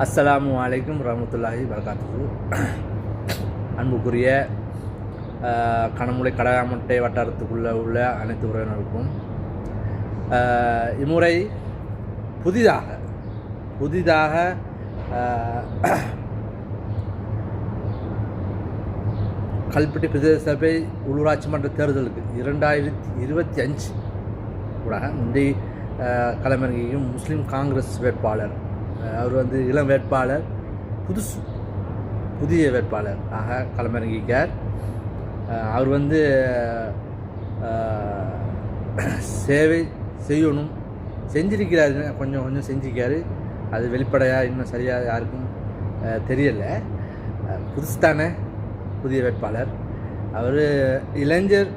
அஸ்ஸலாமு அலைக்கும் ரஹமத்துல்லாஹி வரகாத்து அன்புக்குரிய கணமுலை கடகாமட்டை வட்டாரத்துக்குள்ளே உள்ள அனைத்து உறவினருக்கும் இம்முறை புதிதாக புதிதாக கல்பட்டி பிரதேச சபை உள்ளூராட்சி மன்ற தேர்தலுக்கு இரண்டாயிரத்தி இருபத்தி அஞ்சு கூட முந்தைய அஹ், முஸ்லீம் காங்கிரஸ் வேட்பாளர் அவர் வந்து இளம் வேட்பாளர் புதுசு புதிய வேட்பாளர் ஆக களமிறங்கிக்கார் அவர் வந்து சேவை செய்யணும் செஞ்சிருக்கிறாரு கொஞ்சம் கொஞ்சம் செஞ்சிருக்காரு. அது வெளிப்படையாக இன்னும் சரியாக யாருக்கும் தெரியலை. புதுசு தானே புதிய வேட்பாளர். அவர் இளைஞர்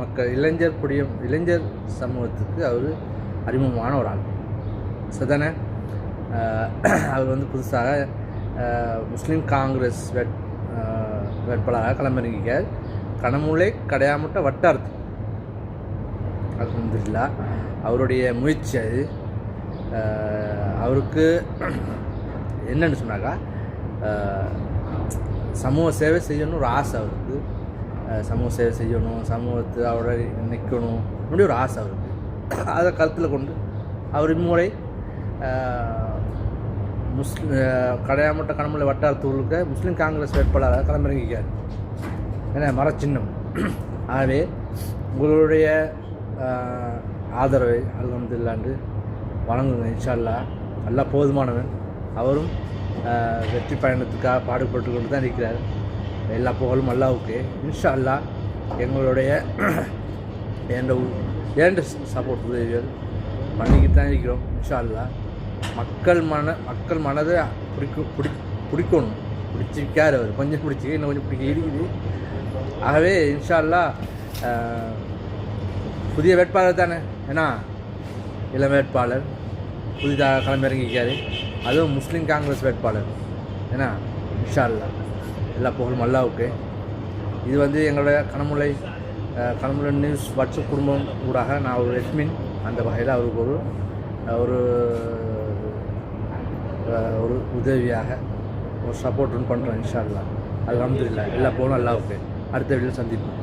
மக்கள் இளைஞர் குடியம் இளைஞர் சமூகத்துக்கு அவர் அறிமுகமான ஒரு ஆள். சரிதானே? அவர் வந்து புதுசாக முஸ்லீம் காங்கிரஸ் வேட் வேட்பாளராக களமிறங்கிக்கார் கனமுலை கடையாமட்ட வட்டாரத்து. அலமதுல்லா அவருடைய முயற்சி அது. அவருக்கு என்னன்னு சொன்னாக்கா சமூக சேவை செய்யணும் ஒரு ஆசை அவருக்கு. சமூக சேவை செய்யணும் சமூகத்து அவரோட நிற்கணும் அப்படி ஒரு ஆசை அவருக்கு. அதை கருத்தில் கொண்டு அவர் இம்முறை முஸ்லி முஸ்லிம் கடையாமட்ட கடமலை வட்டாரத்தூருக்கு முஸ்லீம் காங்கிரஸ் வேட்பாளராக களமிறங்கிக்கார் ஏன்னா மரச்சின்னம். ஆகவே உங்களுடைய ஆதரவை ஆதரவை இல்லாண்டு வழங்குங்க இன்ஷா அல்லாஹ் போதுமானவன். அவரும் வெற்றி பயணத்துக்காக பாடுபட்டு கொண்டு தான் இருக்கிறார். எல்லா புகழும் அல்லாவுக்கு இன்ஷா அல்லாஹ் எங்களுடைய ஏண்ட ஏண்ட சப்போர்ட் உதவிகள் பண்ணிக்கிட்டு தான் இருக்கிறோம் இன்ஷால்லா மக்கள் மன மக்கள் மனதை பிடிக்கும் பிடி பிடிக்கணும். பிடிச்சிருக்கார் அவர். கொஞ்சம் பிடிச்சி இன்னும் கொஞ்சம் பிடிக்க இருக்குது. ஆகவே இன்ஷால்லா புதிய வேட்பாளர் தானே? ஏன்னா இளம் வேட்பாளர் புதிதாக களமிறங்கிக்காரு அதுவும் முஸ்லீம் காங்கிரஸ் வேட்பாளர். ஏன்னா இன்ஷால்லா எல்லா புகழும் அல்லாவுக்கு இது வந்து எங்களுடைய கனமுலை கனமுலை நியூஸ் வாட்ஸ்அப் குடும்பம் ஊடாக நான் ஒரு எஸ்மின் அந்த வகையில் அவருக்கு ஒரு ஒரு ஒரு உதவியாக ஒரு சப்போர்ட் பண்ணுறோம் இன்ஷா அல்லாஹ் அல்ஹம்துலில்லாஹ். எல்லா புகழும் அல்லாவுக்கு அடுத்த வீட்டில் சந்திப்போம்.